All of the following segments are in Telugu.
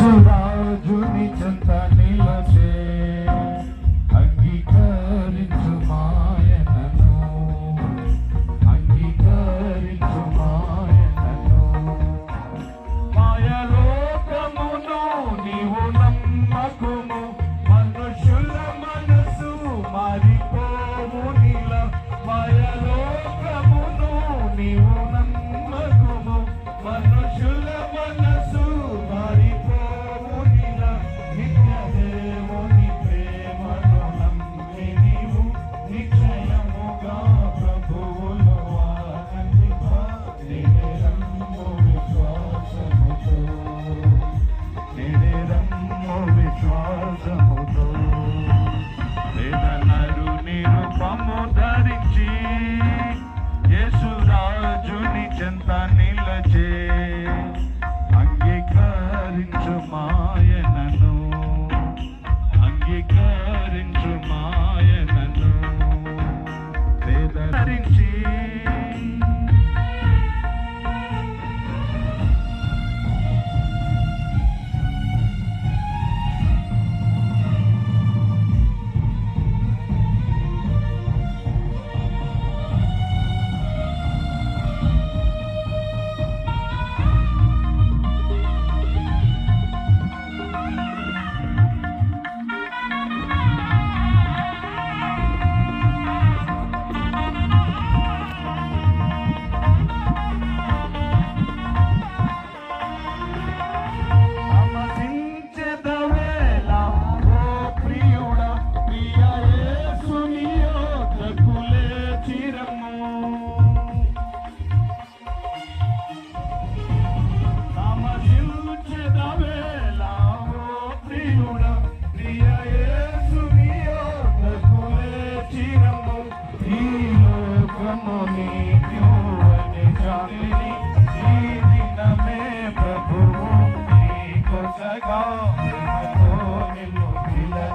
యేసురాజుని చెంత నిలచే అంగీకరించు మాయనను. అంగీకరించు మాయనను. మాయలోకమును నీవు నమ్మకము.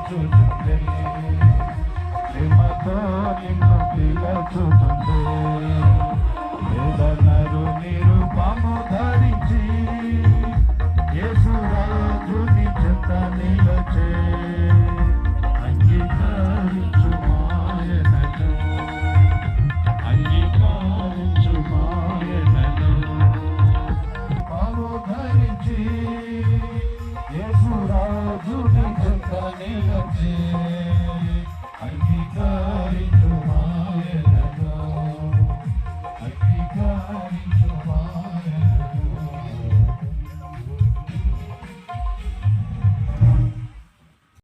చూచుతుంది ప్రేమతో నిన్ను పిలచుతుంది रे बचे